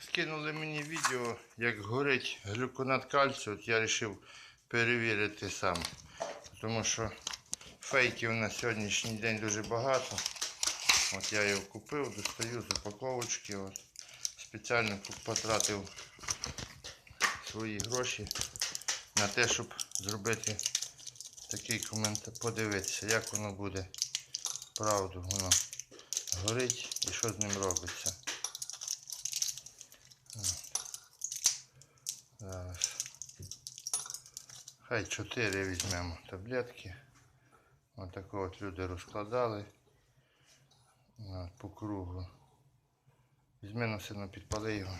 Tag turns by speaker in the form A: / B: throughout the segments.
A: Скинули мені відео, як горить глюконат кальцію. От я вирішив перевірити сам. Тому що фейків на сьогоднішній день дуже багато. От я його купив, достаю з упаковочки. От. Спеціально потратив свої гроші на те, щоб зробити такий коментар, подивитися, як воно буде. Правду воно горить і що з ним робиться. Зараз. Хай 4 візьмемо таблетки. Отако от люди розкладали по кругу. Візьми на сильно підпали його.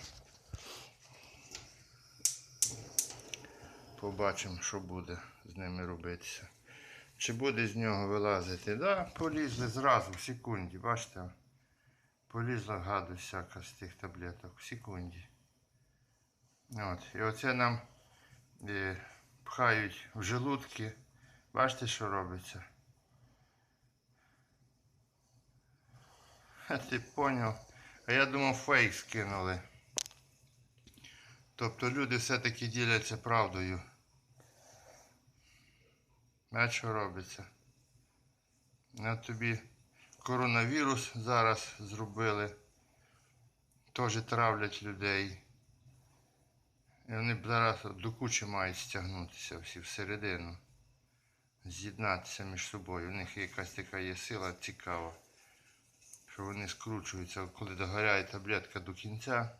A: Побачимо, що буде з ними робитися. Чи буде з нього вилазити? Да, полізли зразу, в секунді, бачите? Полізла гаду всяка з тих таблеток в секунді. От. І оце нам е, пхають в желудки. Бачите, що робиться? Ха, ти поняв? А я думав фейк скинули. Тобто люди все-таки діляться правдою. А що робиться? На тобі коронавірус зараз зробили. Теж травлять людей. І вони зараз до кучі мають стягнутися всі всередину. З'єднатися між собою. У них якась така є сила цікава. Що вони скручуються, коли догоряє таблетка до кінця.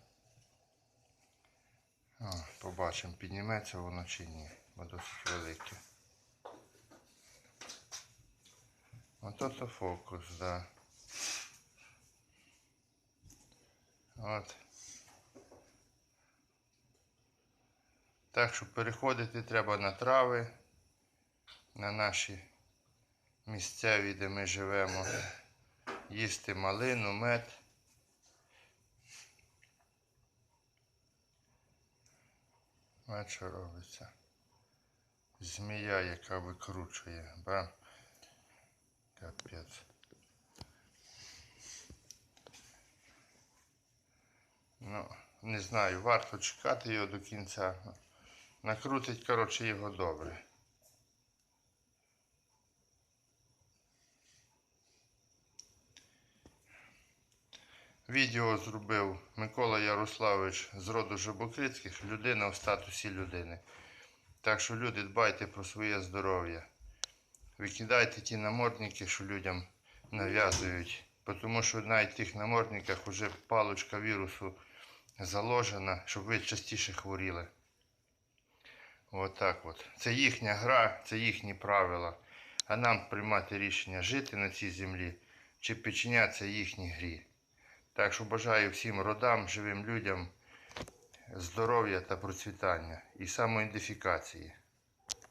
A: О, побачимо, підніметься воно чи ні, бо досить велике. Ото то фокус, да. От. Так що переходити треба на трави, на наші місцеві, де ми живемо, їсти малину, мед. А що робиться? Змія, яка викручує. Бам. Капець. Ну, не знаю, варто чекати його до кінця. Накрутить, коротше, його добре. Відео зробив Микола Ярославович з роду Жабокрицьких, людина в статусі людини. Так що люди дбайте про своє здоров'я. Викидайте ті намордники, що людям нав'язують. Тому що в тих намордниках вже паличка вірусу заложена, щоб ви частіше хворіли. Отак от. Це їхня гра, це їхні правила. А нам приймати рішення жити на цій землі чи підчинятися їхній грі. Так що бажаю всім родам, живим людям здоров'я та процвітання і самоідентифікації.